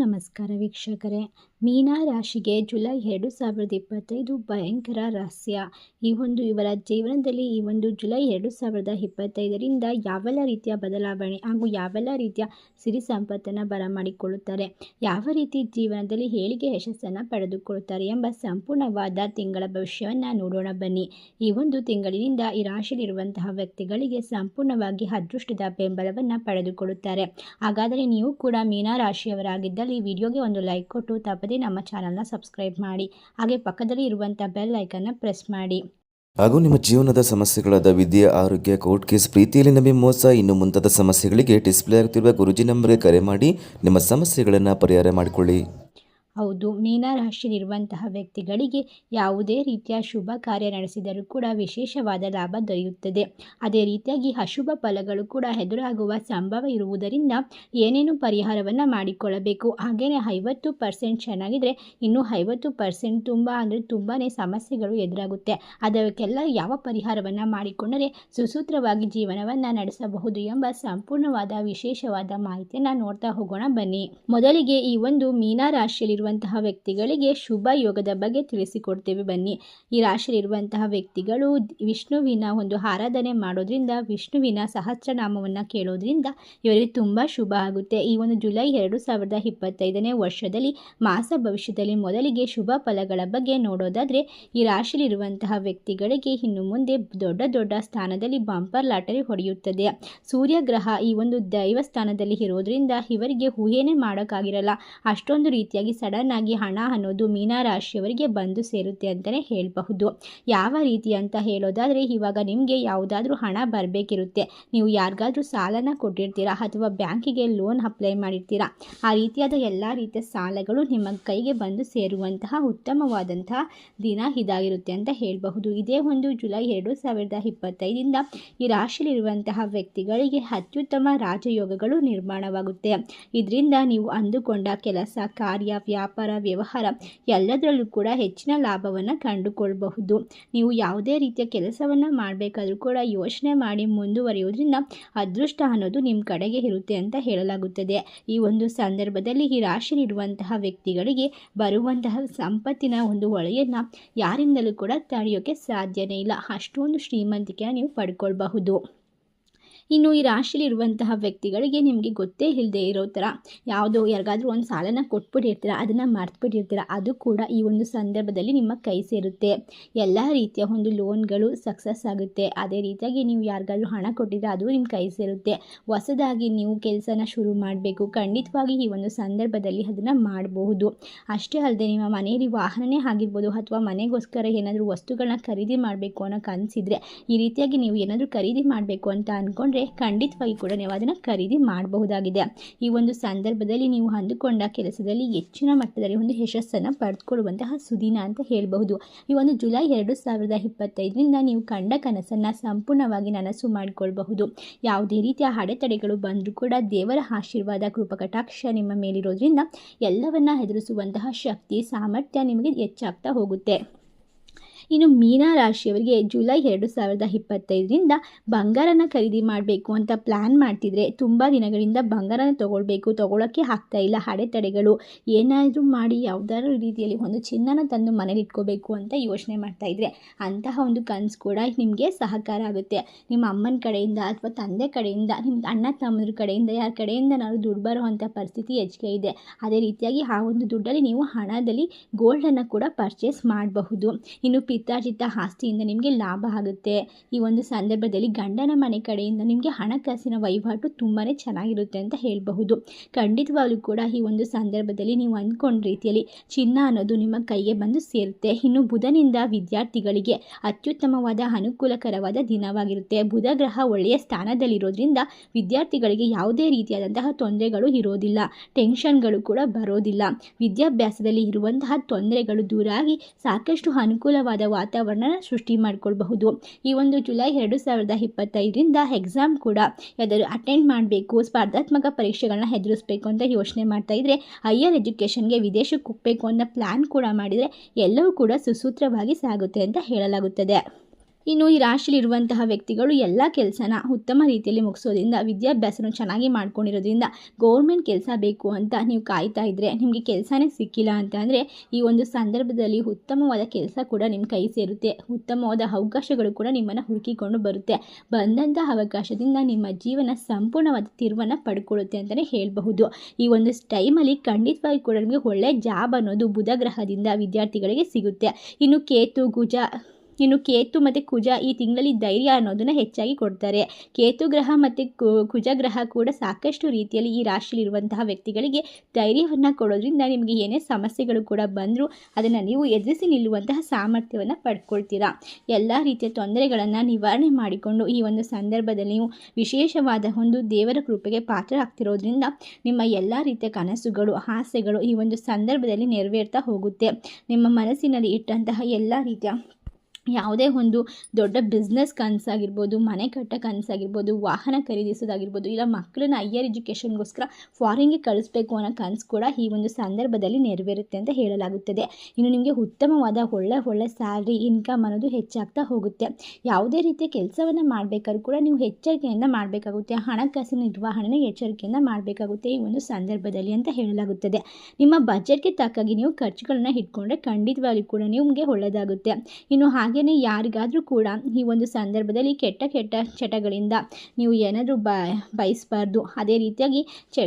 ನಮಸ್ಕಾರ ವೀಕ್ಷಕರೇ. ಮೀನಾ ರಾಶಿಗೆ ಜುಲೈ ಎರಡು ಸಾವಿರದ ಇಪ್ಪತ್ತೈದು ಭಯಂಕರ ರಹಸ್ಯ. ಈ ಒಂದು ಇವರ ಜೀವನದಲ್ಲಿ ಈ ಒಂದು ಜುಲೈ ಎರಡು ಸಾವಿರದ ಇಪ್ಪತ್ತೈದರಿಂದ ಯಾವೆಲ್ಲ ರೀತಿಯ ಬದಲಾವಣೆ ಹಾಗೂ ಯಾವೆಲ್ಲ ರೀತಿಯ ಸಿರಿ ಸಂಪತ್ತನ್ನು ಬರಮಾಡಿಕೊಳ್ಳುತ್ತಾರೆ, ಯಾವ ರೀತಿ ಜೀವನದಲ್ಲಿ ಏಳಿಗೆ ಯಶಸ್ಸನ್ನು ಪಡೆದುಕೊಳ್ಳುತ್ತಾರೆ ಎಂಬ ಸಂಪೂರ್ಣವಾದ ತಿಂಗಳ ಭವಿಷ್ಯವನ್ನು ನೋಡೋಣ ಬನ್ನಿ. ಈ ಒಂದು ತಿಂಗಳಿನಿಂದ ಈ ರಾಶಿಯಲ್ಲಿರುವಂತಹ ವ್ಯಕ್ತಿಗಳಿಗೆ ಸಂಪೂರ್ಣವಾಗಿ ಅದೃಷ್ಟದ ಬೆಂಬಲವನ್ನು ಪಡೆದುಕೊಳ್ಳುತ್ತಾರೆ. ಹಾಗಾದರೆ ನೀವು ಕೂಡ ಮೀನ ರಾಶಿಯವರಾಗಿದ್ದಲ್ಲಿ ವಿಡಿಯೋಗೆ ಒಂದು ಲೈಕ್ ಕೊಟ್ಟು ತಪ್ಪದೇ ನಮ್ಮ ಚಾನಲ್ನ ಸಬ್ಸ್ಕ್ರೈಬ್ ಮಾಡಿ. ಹಾಗೆ ಪಕ್ಕದಲ್ಲಿ ಇರುವಂಥ ಬೆಲ್ ಐಕನ್ನ ಪ್ರೆಸ್ ಮಾಡಿ. ಹಾಗೂ ನಿಮ್ಮ ಜೀವನದ ಸಮಸ್ಯೆಗಳಾದ ವಿದ್ಯೆ, ಆರೋಗ್ಯ ಕೋರ್ಟ್ ಕೇಸ್ ಪ್ರೀತಿಯಲ್ಲಿ ನಂಬಿ ಮೋಸ, ಇನ್ನು ಮುಂತಾದ ಸಮಸ್ಯೆಗಳಿಗೆ ಡಿಸ್ಪ್ಲೇ ಆಗುತ್ತಿರುವ ಗುರುಜಿ ನಂಬರ್ಗೆ ಕರೆ ಮಾಡಿ ನಿಮ್ಮ ಸಮಸ್ಯೆಗಳನ್ನು ಪರಿಹಾರ ಮಾಡಿಕೊಳ್ಳಿ. ಹೌದು, ಮೀನ ರಾಶಿಯಲ್ಲಿರುವಂತಹ ವ್ಯಕ್ತಿಗಳಿಗೆ ಯಾವುದೇ ರೀತಿಯ ಶುಭ ಕಾರ್ಯ ನಡೆಸಿದರೂ ಕೂಡ ವಿಶೇಷವಾದ ಲಾಭ ದೊರೆಯುತ್ತದೆ. ಅದೇ ರೀತಿಯಾಗಿ ಅಶುಭ ಫಲಗಳು ಕೂಡ ಎದುರಾಗುವ ಸಂಭವ ಇರುವುದರಿಂದ ಏನೇನು ಪರಿಹಾರವನ್ನು ಮಾಡಿಕೊಳ್ಳಬೇಕು? ಹಾಗೆಯೇ ಐವತ್ತು ಪರ್ಸೆಂಟ್ ಚೆನ್ನಾಗಿದ್ದರೆ ಇನ್ನು ಐವತ್ತು ಪರ್ಸೆಂಟ್ ತುಂಬ ಅಂದರೆ ತುಂಬಾ ಸಮಸ್ಯೆಗಳು ಎದುರಾಗುತ್ತೆ. ಅದಕ್ಕೆಲ್ಲ ಯಾವ ಪರಿಹಾರವನ್ನು ಮಾಡಿಕೊಂಡರೆ ಸುಸೂತ್ರವಾಗಿ ಜೀವನವನ್ನು ನಡೆಸಬಹುದು ಎಂಬ ಸಂಪೂರ್ಣವಾದ ವಿಶೇಷವಾದ ಮಾಹಿತಿಯನ್ನು ನೋಡ್ತಾ ಹೋಗೋಣ ಬನ್ನಿ. ಮೊದಲಿಗೆ ಈ ಒಂದು ಮೀನ ಇರುವಂತಹ ವ್ಯಕ್ತಿಗಳಿಗೆ ಶುಭ ಯೋಗದ ಬಗ್ಗೆ ತಿಳಿಸಿಕೊಡ್ತೇವೆ. ಬನ್ನಿ. ಈ ರಾಶಿಯಲ್ಲಿರುವಂತಹ ವ್ಯಕ್ತಿಗಳು ವಿಷ್ಣುವಿನ ಒಂದು ಆರಾಧನೆ ಮಾಡೋದ್ರಿಂದ, ವಿಷ್ಣುವಿನ ಸಹಸ್ರನಾಮವನ್ನು ಕೇಳೋದ್ರಿಂದ ಇವರಿಗೆ ತುಂಬ ಶುಭ ಆಗುತ್ತೆ. ಈ ಒಂದು ಜುಲೈ ಎರಡು ಸಾವಿರದ ಇಪ್ಪತ್ತೈದನೇ ವರ್ಷದಲ್ಲಿ ಮಾಸ ಭವಿಷ್ಯದಲ್ಲಿ ಮೊದಲಿಗೆ ಶುಭ ಫಲಗಳ ಬಗ್ಗೆ ನೋಡೋದಾದರೆ, ಈ ರಾಶಿಯಲ್ಲಿರುವಂತಹ ವ್ಯಕ್ತಿಗಳಿಗೆ ಇನ್ನು ಮುಂದೆ ದೊಡ್ಡ ದೊಡ್ಡ ಸ್ಥಾನದಲ್ಲಿ ಬಂಪರ್ ಲಾಟರಿ ಹೊಡೆಯುತ್ತದೆ. ಸೂರ್ಯಗ್ರಹ ಈ ಒಂದು ದೈವಸ್ಥಾನದಲ್ಲಿ ಇರೋದ್ರಿಂದ ಇವರಿಗೆ ಊಹೆನೇ ಮಾಡೋಕ್ಕಾಗಿರಲ್ಲ. ಅಷ್ಟೊಂದು ರೀತಿಯಾಗಿ ಸಡನ್ ಆಗಿ ಹಣ ಅನ್ನೋದು ಮೀನರಾಶಿಯವರಿಗೆ ಬಂದು ಸೇರುತ್ತೆ ಅಂತಲೇ ಹೇಳಬಹುದು. ಯಾವ ರೀತಿ ಅಂತ ಹೇಳೋದಾದರೆ, ಇವಾಗ ನಿಮಗೆ ಯಾವುದಾದ್ರೂ ಹಣ ಬರಬೇಕಿರುತ್ತೆ. ನೀವು ಯಾರಿಗಾದ್ರೂ ಸಾಲನ ಕೊಟ್ಟಿರ್ತೀರಾ ಅಥವಾ ಬ್ಯಾಂಕಿಗೆ ಲೋನ್ ಅಪ್ಲೈ ಮಾಡಿರ್ತೀರಾ? ಆ ರೀತಿಯಾದ ಎಲ್ಲ ರೀತಿಯ ಸಾಲಗಳು ನಿಮ್ಮ ಕೈಗೆ ಬಂದು ಸೇರುವಂತಹ ಉತ್ತಮವಾದಂತಹ ದಿನ ಇದಾಗಿರುತ್ತೆ ಅಂತ ಹೇಳಬಹುದು. ಇದೇ ಒಂದು ಜುಲೈ ಎರಡು ಸಾವಿರದ ಇಪ್ಪತ್ತೈದಿಂದ ಈ ರಾಶಿಯಲ್ಲಿರುವಂತಹ ವ್ಯಕ್ತಿಗಳಿಗೆ ಅತ್ಯುತ್ತಮ ರಾಜಯೋಗಗಳು ನಿರ್ಮಾಣವಾಗುತ್ತೆ. ಇದರಿಂದ ನೀವು ಅಂದುಕೊಂಡ ಕೆಲಸ, ಕಾರ್ಯ ವ್ಯವಹಾರ ಎಲ್ಲದರಲ್ಲೂ ಕೂಡ ಹೆಚ್ಚಿನ ಲಾಭವನ್ನು ಕಂಡುಕೊಳ್ಬಹುದು. ನೀವು ಯಾವುದೇ ರೀತಿಯ ಕೆಲಸವನ್ನು ಮಾಡಬೇಕಾದ್ರೂ ಕೂಡ ಯೋಚನೆ ಮಾಡಿ ಮುಂದುವರಿಯೋದ್ರಿಂದ ಅದೃಷ್ಟ ಅನ್ನೋದು ನಿಮ್ಮ ಕಡೆಗೆ ಇರುತ್ತೆ ಅಂತ ಹೇಳಲಾಗುತ್ತದೆ. ಈ ಒಂದು ಸಂದರ್ಭದಲ್ಲಿ ಈ ರಾಶಿಯಲ್ಲಿರುವಂತಹ ವ್ಯಕ್ತಿಗಳಿಗೆ ಬರುವಂತಹ ಸಂಪತ್ತಿನ ಒಂದು ಹೊಳೆಯನ್ನು ಯಾರಿಂದಲೂ ಕೂಡ ತಡೆಯೋಕ್ಕೆ ಸಾಧ್ಯನೇ ಇಲ್ಲ. ಅಷ್ಟೊಂದು ಶ್ರೀಮಂತಿಕೆಯನ್ನು ನೀವು ಪಡ್ಕೊಳ್ಬಹುದು. ಇನ್ನು ಈ ರಾಶಿಯಲ್ಲಿರುವಂತಹ ವ್ಯಕ್ತಿಗಳಿಗೆ ನಿಮಗೆ ಗೊತ್ತೇ ಇಲ್ಲದೆ ಇರೋ ಥರ ಯಾವುದೋ ಯಾರಿಗಾದರೂ ಒಂದು ಸಾಲನ ಕೊಟ್ಬಿಟ್ಟಿರ್ತೀರ, ಅದನ್ನು ಮರ್ತ್ಬಿಟ್ಟಿರ್ತೀರ, ಅದು ಕೂಡ ಈ ಒಂದು ಸಂದರ್ಭದಲ್ಲಿ ನಿಮ್ಮ ಕೈ ಸೇರುತ್ತೆ. ಎಲ್ಲ ರೀತಿಯ ಒಂದು ಲೋನ್ಗಳು ಸಕ್ಸಸ್ ಆಗುತ್ತೆ. ಅದೇ ರೀತಿಯಾಗಿ ನೀವು ಯಾರಿಗಾದರೂ ಹಣ ಕೊಟ್ಟಿದ್ರೆ ಅದು ನಿಮ್ಮ ಕೈ ಸೇರುತ್ತೆ. ಹೊಸದಾಗಿ ನೀವು ಕೆಲಸನ ಶುರು ಮಾಡಬೇಕು. ಖಂಡಿತವಾಗಿ ಈ ಒಂದು ಸಂದರ್ಭದಲ್ಲಿ ಅದನ್ನು ಮಾಡಬಹುದು. ಅಷ್ಟೇ ಅಲ್ಲದೆ ನಿಮ್ಮ ಮನೆಯಲ್ಲಿ ವಾಹನನೇ ಆಗಿರ್ಬೋದು ಅಥವಾ ಮನೆಗೋಸ್ಕರ ಏನಾದರೂ ವಸ್ತುಗಳನ್ನ ಖರೀದಿ ಮಾಡಬೇಕು ಅನ್ನೋ ಕನಸಿದ್ರೆ ಈ ರೀತಿಯಾಗಿ ನೀವು ಏನಾದರೂ ಖರೀದಿ ಮಾಡಬೇಕು ಅಂತ ಅಂದ್ಕೊಂಡ್ರೆ ಖಂಡಿತವಾಗಿ ಕೂಡ ನೀವು ಅದನ್ನು ಖರೀದಿ ಮಾಡಬಹುದಾಗಿದೆ. ಈ ಒಂದು ಸಂದರ್ಭದಲ್ಲಿ ನೀವು ಅಂದುಕೊಂಡ ಕೆಲಸದಲ್ಲಿ ಹೆಚ್ಚಿನ ಮಟ್ಟದಲ್ಲಿ ಒಂದು ಯಶಸ್ಸನ್ನು ಪಡೆದುಕೊಳ್ಳುವಂತಹ ಸುದಿನ ಅಂತ ಹೇಳಬಹುದು. ಈ ಒಂದು ಜುಲೈ ಎರಡು ಸಾವಿರದ ಇಪ್ಪತ್ತೈದರಿಂದ ನೀವು ಕಂಡ ಕನಸನ್ನು ಸಂಪೂರ್ಣವಾಗಿ ನನಸು ಮಾಡಿಕೊಳ್ಬಹುದು. ಯಾವುದೇ ರೀತಿಯ ಅಡೆತಡೆಗಳು ಬಂದರೂ ಕೂಡ ದೇವರ ಆಶೀರ್ವಾದ, ಕೃಪಕಟಾಕ್ಷ ನಿಮ್ಮ ಮೇಲಿರೋದ್ರಿಂದ ಎಲ್ಲವನ್ನ ಎದುರಿಸುವಂತಹ ಶಕ್ತಿ, ಸಾಮರ್ಥ್ಯ ನಿಮಗೆ ಹೆಚ್ಚಾಗ್ತಾ ಹೋಗುತ್ತೆ. ಇನ್ನು ಮೀನಾ ರಾಶಿಯವರಿಗೆ ಜುಲೈ ಎರಡು ಸಾವಿರದ ಇಪ್ಪತ್ತೈದರಿಂದ ಬಂಗಾರನ ಖರೀದಿ ಮಾಡಬೇಕು ಅಂತ ಪ್ಲ್ಯಾನ್ ಮಾಡ್ತಿದ್ರೆ ತುಂಬ ದಿನಗಳಿಂದ ಬಂಗಾರನ ತೊಗೊಳ್ಬೇಕು, ತೊಗೊಳಕ್ಕೆ ಆಗ್ತಾ ಇಲ್ಲ, ಅಡೆತಡೆಗಳು. ಏನಾದರೂ ಮಾಡಿ ಯಾವುದಾದ್ರೂ ರೀತಿಯಲ್ಲಿ ಒಂದು ಚಿನ್ನನ ತಂದು ಮನೇಲಿ ಇಟ್ಕೋಬೇಕು ಅಂತ ಯೋಚನೆ ಮಾಡ್ತಾ ಇದ್ರೆ ಅಂತಹ ಒಂದು ಕನಸು ಕೂಡ ನಿಮಗೆ ಸಹಕಾರ ಆಗುತ್ತೆ. ನಿಮ್ಮ ಅಮ್ಮನ ಕಡೆಯಿಂದ ಅಥವಾ ತಂದೆ ಕಡೆಯಿಂದ ನಿಮ್ಮ ಅಣ್ಣ ತಮ್ಮದ್ರ ಕಡೆಯಿಂದ, ಯಾರ ಕಡೆಯಿಂದ ನಾವು ದುಡ್ಡು ಬರುವಂಥ ಪರಿಸ್ಥಿತಿ ಹೆಚ್ಚಿಗೆ ಇದೆ. ಅದೇ ರೀತಿಯಾಗಿ ಆ ಒಂದು ದುಡ್ಡಲ್ಲಿ ನೀವು ಹಣದಲ್ಲಿ ಗೋಲ್ಡನ್ನು ಕೂಡ ಪರ್ಚೇಸ್ ಮಾಡಬಹುದು. ಇನ್ನು ಪಿತ್ತಾರ್ಜಿತ ಆಸ್ತಿಯಿಂದ ನಿಮಗೆ ಲಾಭ ಆಗುತ್ತೆ. ಈ ಒಂದು ಸಂದರ್ಭದಲ್ಲಿ ಗಂಡನ ಮನೆ ಕಡೆಯಿಂದ ನಿಮಗೆ ಹಣಕಾಸಿನ ವಹಿವಾಟು ತುಂಬಾ ಚೆನ್ನಾಗಿರುತ್ತೆ ಅಂತ ಹೇಳಬಹುದು. ಖಂಡಿತವಾಗಲೂ ಕೂಡ ಈ ಒಂದು ಸಂದರ್ಭದಲ್ಲಿ ನೀವು ಅಂದ್ಕೊಂಡ ರೀತಿಯಲ್ಲಿ ಚಿನ್ನ ಅನ್ನೋದು ನಿಮ್ಮ ಕೈಗೆ ಬಂದು ಸೇರುತ್ತೆ. ಇನ್ನು ಬುಧನಿಂದ ವಿದ್ಯಾರ್ಥಿಗಳಿಗೆ ಅತ್ಯುತ್ತಮವಾದ, ಅನುಕೂಲಕರವಾದ ದಿನವಾಗಿರುತ್ತೆ. ಬುಧ ಗ್ರಹ ಒಳ್ಳೆಯ ಸ್ಥಾನದಲ್ಲಿರೋದ್ರಿಂದ ವಿದ್ಯಾರ್ಥಿಗಳಿಗೆ ಯಾವುದೇ ರೀತಿಯಾದಂತಹ ತೊಂದರೆಗಳು ಇರೋದಿಲ್ಲ. ಟೆನ್ಷನ್ಗಳು ಕೂಡ ಬರೋದಿಲ್ಲ. ವಿದ್ಯಾಭ್ಯಾಸದಲ್ಲಿ ಇರುವಂತಹ ತೊಂದರೆಗಳು ದೂರಾಗಿ ಸಾಕಷ್ಟು ಅನುಕೂಲವಾದ ವಾತಾವರಣ ಸೃಷ್ಟಿ ಮಾಡಿಕೊಳ್ಬಹುದು. ಈ ಒಂದು ಜುಲೈ ಎರಡು ಸಾವಿರದ ಇಪ್ಪತ್ತೈದರಿಂದ ಎಕ್ಸಾಮ್ ಕೂಡ ಯಾವ್ದಾದ್ರು ಅಟೆಂಡ್ ಮಾಡಬೇಕು, ಸ್ಪರ್ಧಾತ್ಮಕ ಪರೀಕ್ಷೆಗಳನ್ನ ಎದುರಿಸಬೇಕು ಅಂತ ಯೋಚನೆ ಮಾಡ್ತಾ ಇದ್ರೆ ಹೈಯರ್ ಎಜುಕೇಷನ್ಗೆ ವಿದೇಶಕ್ಕೆ ಹೋಗಬೇಕು ಅನ್ನೋ ಪ್ಲ್ಯಾನ್ ಕೂಡ ಮಾಡಿದರೆ ಎಲ್ಲವೂ ಕೂಡ ಸುಸೂತ್ರವಾಗಿ ಸಾಗುತ್ತೆ ಅಂತ ಹೇಳಲಾಗುತ್ತದೆ. ಇನ್ನು ಈ ರಾಶಿಯಲ್ಲಿರುವಂತಹ ವ್ಯಕ್ತಿಗಳು ಎಲ್ಲ ಕೆಲಸನ ಉತ್ತಮ ರೀತಿಯಲ್ಲಿ ಮುಗಿಸೋದ್ರಿಂದ, ವಿದ್ಯಾಭ್ಯಾಸನ ಚೆನ್ನಾಗಿ ಮಾಡ್ಕೊಂಡಿರೋದ್ರಿಂದ ಗೌರ್ಮೆಂಟ್ ಕೆಲಸ ಬೇಕು ಅಂತ ನೀವು ಕಾಯ್ತಾ ಇದ್ದರೆ ನಿಮಗೆ ಕೆಲಸನೇ ಸಿಕ್ಕಿಲ್ಲ ಅಂತ ಈ ಒಂದು ಸಂದರ್ಭದಲ್ಲಿ ಉತ್ತಮವಾದ ಕೆಲಸ ಕೂಡ ನಿಮ್ಮ ಕೈ ಸೇರುತ್ತೆ. ಉತ್ತಮವಾದ ಅವಕಾಶಗಳು ಕೂಡ ನಿಮ್ಮನ್ನು ಹುಡುಕಿಕೊಂಡು ಬರುತ್ತೆ. ಬಂದಂತಹ ಅವಕಾಶದಿಂದ ನಿಮ್ಮ ಜೀವನ ಸಂಪೂರ್ಣವಾದ ತಿರುವನ್ನು ಪಡ್ಕೊಳ್ಳುತ್ತೆ ಅಂತಲೇ ಹೇಳಬಹುದು. ಈ ಒಂದು ಟೈಮಲ್ಲಿ ಖಂಡಿತವಾಗಿ ಕೂಡ ನಿಮಗೆ ಒಳ್ಳೆಯ ಜಾಬ್ ಅನ್ನೋದು ಬುಧ ಗ್ರಹದಿಂದ ವಿದ್ಯಾರ್ಥಿಗಳಿಗೆ ಸಿಗುತ್ತೆ. ಇನ್ನು ಕೇತು, ಗುಜ ಇನ್ನು ಕೇತು ಮತ್ತು ಕುಜ ಈ ತಿಂಗಳಲ್ಲಿ ಧೈರ್ಯ ಅನ್ನೋದನ್ನು ಹೆಚ್ಚಾಗಿ ಕೊಡ್ತಾರೆ. ಕೇತು ಗ್ರಹ ಮತ್ತು ಕುಜ ಗ್ರಹ ಕೂಡ ಸಾಕಷ್ಟು ರೀತಿಯಲ್ಲಿ ಈ ರಾಶಿಯಲ್ಲಿರುವಂತಹ ವ್ಯಕ್ತಿಗಳಿಗೆ ಧೈರ್ಯವನ್ನು ಕೊಡೋದ್ರಿಂದ ನಿಮಗೆ ಏನೇ ಸಮಸ್ಯೆಗಳು ಕೂಡ ಬಂದರೂ ಅದನ್ನು ನೀವು ಎದುರಿಸಿ ನಿಲ್ಲುವಂತಹ ಸಾಮರ್ಥ್ಯವನ್ನು ಪಡ್ಕೊಳ್ತೀರಾ. ಎಲ್ಲ ರೀತಿಯ ತೊಂದರೆಗಳನ್ನು ನಿವಾರಣೆ ಮಾಡಿಕೊಂಡು ಈ ಒಂದು ಸಂದರ್ಭದಲ್ಲಿ ನೀವು ವಿಶೇಷವಾದ ಒಂದು ದೇವರ ಕೃಪೆಗೆ ಪಾತ್ರ ಆಗ್ತಿರೋದ್ರಿಂದ ನಿಮ್ಮ ಎಲ್ಲ ರೀತಿಯ ಕನಸುಗಳು, ಆಸೆಗಳು ಈ ಒಂದು ಸಂದರ್ಭದಲ್ಲಿ ನೆರವೇರ್ತಾ ಹೋಗುತ್ತೆ. ನಿಮ್ಮ ಮನಸ್ಸಿನಲ್ಲಿ ಇಟ್ಟಂತಹ ಎಲ್ಲ ರೀತಿಯ ಯಾವುದೇ ಒಂದು ದೊಡ್ಡ ಬಿಸ್ನೆಸ್ ಕನಸಾಗಿರ್ಬೋದು, ಮನೆ ಕಟ್ಟೋ ಕನಸಾಗಿರ್ಬೋದು, ವಾಹನ ಖರೀದಿಸೋದಾಗಿರ್ಬೋದು, ಇಲ್ಲ ಮಕ್ಕಳನ್ನ ಹೈಯರ್ ಎಜುಕೇಷನ್ಗೋಸ್ಕರ ಫಾರಿನ್ಗೆ ಕಳಿಸ್ಬೇಕು ಅನ್ನೋ ಕನಸು ಕೂಡ ಈ ಒಂದು ಸಂದರ್ಭದಲ್ಲಿ ನೆರವೇರುತ್ತೆ ಅಂತ ಹೇಳಲಾಗುತ್ತದೆ. ಇನ್ನು ನಿಮಗೆ ಉತ್ತಮವಾದ ಒಳ್ಳೆ ಒಳ್ಳೆ ಸ್ಯಾಲ್ರಿ ಇನ್ಕಮ್ ಅನ್ನೋದು ಹೆಚ್ಚಾಗ್ತಾ ಹೋಗುತ್ತೆ. ಯಾವುದೇ ರೀತಿಯ ಕೆಲಸವನ್ನು ಮಾಡಬೇಕಾದ್ರೂ ಕೂಡ ನೀವು ಎಚ್ಚರಿಕೆಯಿಂದ ಮಾಡಬೇಕಾಗುತ್ತೆ. ಹಣಕಾಸಿನ ನಿರ್ವಹಣೆ ಎಚ್ಚರಿಕೆಯಿಂದ ಮಾಡಬೇಕಾಗುತ್ತೆ ಈ ಒಂದು ಸಂದರ್ಭದಲ್ಲಿ ಅಂತ ಹೇಳಲಾಗುತ್ತದೆ. ನಿಮ್ಮ ಬಜೆಟ್ಗೆ ತಕ್ಕಾಗಿ ನೀವು ಖರ್ಚುಗಳನ್ನ ಇಟ್ಕೊಂಡ್ರೆ ಖಂಡಿತವಾಗಿ ಕೂಡ ನಿಮಗೆ ಒಳ್ಳೆಯದಾಗುತ್ತೆ ಇನ್ನು ಹಾಗೆ ಹಾಗೆಯೇ ಯಾರಿಗಾದರೂ ಕೂಡ ಈ ಒಂದು ಸಂದರ್ಭದಲ್ಲಿ ಕೆಟ್ಟ ಕೆಟ್ಟ ಚಟಗಳಿಂದ ನೀವು ಏನಾದರೂ ಬ, ಬಯಸಬಾರ್ದು. ಅದೇ ರೀತಿಯಾಗಿ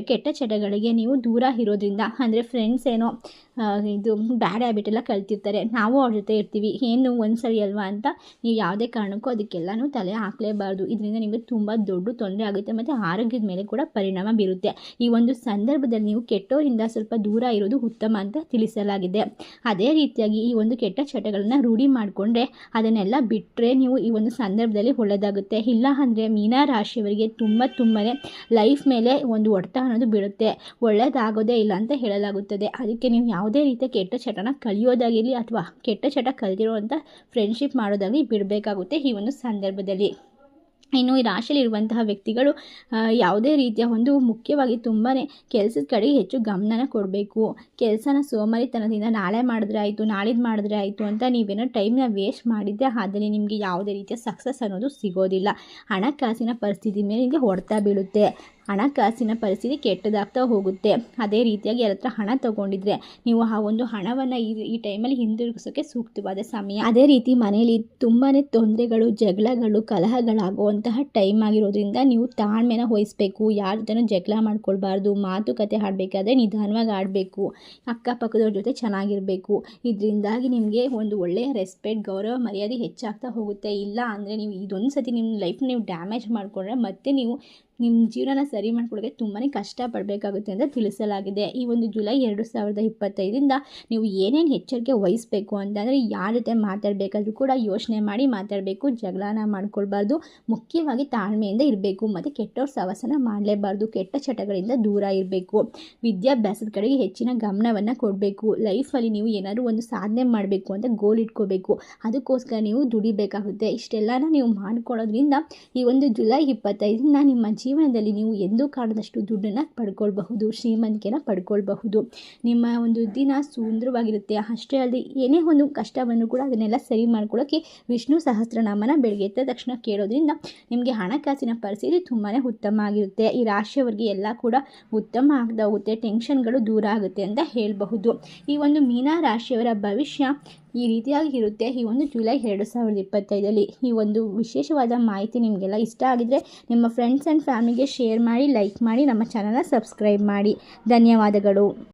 ಕೆಟ್ಟ ಚಟಗಳಿಗೆ ನೀವು ದೂರ ಇರೋದ್ರಿಂದ, ಅಂದರೆ ಫ್ರೆಂಡ್ಸ್ ಏನೋ ಇದು ಬ್ಯಾಡ್ ಹ್ಯಾಬಿಟ್ ಎಲ್ಲ ಕಲ್ತಿರ್ತಾರೆ. ನಾವು ಅವ್ರ ಜೊತೆ ಇರ್ತೀವಿ. ಏನು ಒಂದು ಸರಿ ಅಲ್ವಾ ಅಂತ ನೀವು ಯಾವುದೇ ಕಾರಣಕ್ಕೂ ಅದಕ್ಕೆಲ್ಲನೂ ತಲೆ ಹಾಕಲೇಬಾರ್ದು. ಇದರಿಂದ ನಿಮಗೆ ತುಂಬ ದೊಡ್ಡ ತೊಂದರೆ ಆಗುತ್ತೆ ಮತ್ತು ಆರೋಗ್ಯದ ಮೇಲೆ ಕೂಡ ಪರಿಣಾಮ ಬೀರುತ್ತೆ. ಈ ಒಂದು ಸಂದರ್ಭದಲ್ಲಿ ನೀವು ಕೆಟ್ಟೋರಿಂದ ಸ್ವಲ್ಪ ದೂರ ಇರೋದು ಉತ್ತಮ ಅಂತ ತಿಳಿಸಲಾಗಿದೆ. ಅದೇ ರೀತಿಯಾಗಿ ಈ ಒಂದು ಕೆಟ್ಟ ಚಟಗಳನ್ನು ರೂಢಿ ಮಾಡಿಕೊಂಡ್ರೆ ಅದನ್ನೆಲ್ಲ ಬಿಟ್ಟರೆ ನೀವು ಈ ಒಂದು ಸಂದರ್ಭದಲ್ಲಿ ಒಳ್ಳೆಯದಾಗುತ್ತೆ. ಇಲ್ಲ ಅಂದರೆ ಮೀನ ರಾಶಿಯವರಿಗೆ ತುಂಬ ತುಂಬಾ ಲೈಫ್ ಮೇಲೆ ಒಂದು ಹೊಡೆತ ಅನ್ನೋದು ಬಿಡುತ್ತೆ ಒಳ್ಳೆಯದಾಗೋದೇ ಇಲ್ಲ ಅಂತ ಹೇಳಲಾಗುತ್ತದೆ. ಅದಕ್ಕೆ ನೀವು ಯಾವುದೇ ರೀತಿಯ ಕೆಟ್ಟ ಚಟನ ಕಲಿಯೋದಾಗಿರಲಿ ಅಥವಾ ಕೆಟ್ಟ ಚಟ ಕಲಿತಿರುವಂಥ ಫ್ರೆಂಡ್ಶಿಪ್ ಮಾಡೋದಾಗಲಿ ಬಿಡಬೇಕಾಗುತ್ತೆ ಈ ಒಂದು ಸಂದರ್ಭದಲ್ಲಿ. ಇನ್ನು ಈ ರಾಶಿಯಲ್ಲಿರುವಂತಹ ವ್ಯಕ್ತಿಗಳು ಯಾವುದೇ ರೀತಿಯ ಒಂದು ಮುಖ್ಯವಾಗಿ ತುಂಬಾ ಕೆಲಸದ ಕಡೆಗೆ ಹೆಚ್ಚು ಗಮನನ ಕೊಡಬೇಕು. ಕೆಲಸನ ಸೋಮಾರಿತನದಿಂದ ನಾಳೆ ಮಾಡಿದ್ರೆ ಆಯಿತು ನಾಳಿದ್ದು ಮಾಡಿದ್ರೆ ಆಯಿತು ಅಂತ ನೀವೇನೋ ಟೈಮ್ನ ವೇಸ್ಟ್ ಮಾಡಿದ್ದೆ, ಆದರೆ ನಿಮಗೆ ಯಾವುದೇ ರೀತಿಯ ಸಕ್ಸಸ್ ಅನ್ನೋದು ಸಿಗೋದಿಲ್ಲ. ಹಣಕಾಸಿನ ಪರಿಸ್ಥಿತಿ ಮೇಲೆ ನಿಮಗೆ ಹೊಡೆತ ಬೀಳುತ್ತೆ. ಹಣಕಾಸಿನ ಪರಿಸ್ಥಿತಿ ಕೆಟ್ಟದಾಗ್ತಾ ಹೋಗುತ್ತೆ. ಅದೇ ರೀತಿಯಾಗಿ ಯಾರ ಹಣ ತಗೊಂಡಿದ್ರೆ ನೀವು ಆ ಒಂದು ಹಣವನ್ನು ಈ ಟೈಮಲ್ಲಿ ಹಿಂದಿರುಗಿಸೋಕ್ಕೆ ಸೂಕ್ತವಾದ ಸಮಯ. ಅದೇ ರೀತಿ ಮನೆಯಲ್ಲಿ ತುಂಬಾ ತೊಂದರೆಗಳು, ಜಗಳಗಳು, ಕಲಹಗಳಾಗುವಂತಹ ಟೈಮ್ ಆಗಿರೋದ್ರಿಂದ ನೀವು ತಾಳ್ಮೆನ ವಹಿಸ್ಬೇಕು. ಯಾರ ಜೊತೆನೂ ಜಗಳ ಮಾಡ್ಕೊಳ್ಬಾರ್ದು, ಮಾತುಕತೆ ಆಡಬೇಕಾದ್ರೆ ನಿಧಾನವಾಗಿ ಆಡಬೇಕು. ಅಕ್ಕಪಕ್ಕದವ್ರ ಜೊತೆ ಚೆನ್ನಾಗಿರಬೇಕು. ಇದರಿಂದಾಗಿ ನಿಮಗೆ ಒಂದು ಒಳ್ಳೆಯ ರೆಸ್ಪೆಕ್ಟ್, ಗೌರವ, ಮರ್ಯಾದೆ ಹೆಚ್ಚಾಗ್ತಾ ಹೋಗುತ್ತೆ. ಇಲ್ಲ ಅಂದರೆ ನೀವು ಇದೊಂದು ಸತಿ ನಿಮ್ಮ ಲೈಫ್ ನೀವು ಡ್ಯಾಮೇಜ್ ಮಾಡಿಕೊಂಡ್ರೆ ಮತ್ತೆ ನೀವು ನಿಮ್ಮ ಜೀವನನ ಸರಿ ಮಾಡ್ಕೊಳ್ಳೋಕ್ಕೆ ತುಂಬಾ ಕಷ್ಟಪಡಬೇಕಾಗುತ್ತೆ ಅಂತ ತಿಳಿಸಲಾಗಿದೆ. ಈ ಒಂದು ಜುಲೈ ಎರಡು ಸಾವಿರದ ಇಪ್ಪತ್ತೈದರಿಂದ ನೀವು ಏನೇನು ಎಚ್ಚರಿಕೆ ವಹಿಸಬೇಕು ಅಂತಂದರೆ ಯಾರ ಜೊತೆ ಮಾತಾಡಬೇಕಾದ್ರೂ ಕೂಡ ಯೋಚನೆ ಮಾಡಿ ಮಾತಾಡಬೇಕು, ಜಗಳನ ಮಾಡ್ಕೊಳ್ಬಾರ್ದು, ಮುಖ್ಯವಾಗಿ ತಾಳ್ಮೆಯಿಂದ ಇರಬೇಕು, ಮತ್ತು ಕೆಟ್ಟವ್ರ ಸವಸನ ಮಾಡಲೇಬಾರ್ದು, ಕೆಟ್ಟ ಚಟಗಳಿಂದ ದೂರ ಇರಬೇಕು, ವಿದ್ಯಾಭ್ಯಾಸದ ಕಡೆಗೆ ಹೆಚ್ಚಿನ ಗಮನವನ್ನು ಕೊಡಬೇಕು ಲೈಫಲ್ಲಿ ನೀವು ಏನಾದರೂ ಒಂದು ಸಾಧನೆ ಮಾಡಬೇಕು ಅಂತ ಗೋಲ್ ಇಟ್ಕೋಬೇಕು, ಅದಕ್ಕೋಸ್ಕರ ನೀವು ದುಡಿಬೇಕಾಗುತ್ತೆ. ಇಷ್ಟೆಲ್ಲನ ನೀವು ಮಾಡ್ಕೊಳ್ಳೋದ್ರಿಂದ ಈ ಒಂದು ಜುಲೈ ಇಪ್ಪತ್ತೈದರಿಂದ ನಿಮ್ಮ ಜೀವನದಲ್ಲಿ ನೀವು ಎಂದೂ ಕಾಣದಷ್ಟು ದುಡ್ಡನ್ನು ಪಡ್ಕೊಳ್ಬಹುದು, ಶ್ರೀಮಂತಿಕೆನ ಪಡ್ಕೊಳ್ಬಹುದು. ನಿಮ್ಮ ಒಂದು ದಿನ ಸುಂದರವಾಗಿರುತ್ತೆ. ಅಷ್ಟೇ ಅಲ್ಲದೆ ಏನೇ ಒಂದು ಕಷ್ಟವನ್ನು ಕೂಡ ಅದನ್ನೆಲ್ಲ ಸರಿ ಮಾಡ್ಕೊಳ್ಳೋಕ್ಕೆ ವಿಷ್ಣು ಸಹಸ್ರನಾಮನ ಬೆಳಗ್ಗೆ ಎದ್ದ ತಕ್ಷಣ ಕೇಳೋದ್ರಿಂದ ನಿಮಗೆ ಹಣಕಾಸಿನ ಪರಿಸ್ಥಿತಿ ತುಂಬಾ ಉತ್ತಮ ಆಗಿರುತ್ತೆ. ಈ ರಾಶಿಯವರಿಗೆ ಎಲ್ಲ ಕೂಡ ಉತ್ತಮ ಆಗ್ತಾ ಹೋಗುತ್ತೆ. ಟೆನ್ಷನ್ಗಳು ದೂರ ಆಗುತ್ತೆ ಅಂತ ಹೇಳಬಹುದು. ಈ ಒಂದು ಮೀನಾ ರಾಶಿಯವರ ಭವಿಷ್ಯ ಈ ರೀತಿಯಾಗಿ ಇರುತ್ತೆ. ಈ ಒಂದು ಜುಲೈ ಎರಡು ಸಾವಿರದ ಇಪ್ಪತ್ತೈದಲ್ಲಿ ಈ ಒಂದು ವಿಶೇಷವಾದ ಮಾಹಿತಿ ನಿಮಗೆಲ್ಲ ಇಷ್ಟ ಆಗಿದರೆ ನಿಮ್ಮ ಫ್ರೆಂಡ್ಸ್ ಆ್ಯಂಡ್ ಫ್ಯಾಮಿಲಿಗೆ ಶೇರ್ ಮಾಡಿ ಲೈಕ್ ಮಾಡಿ, ನಮ್ಮ ಚಾನಲ್ನ ಸಬ್ಸ್ಕ್ರೈಬ್ ಮಾಡಿ. ಧನ್ಯವಾದಗಳು.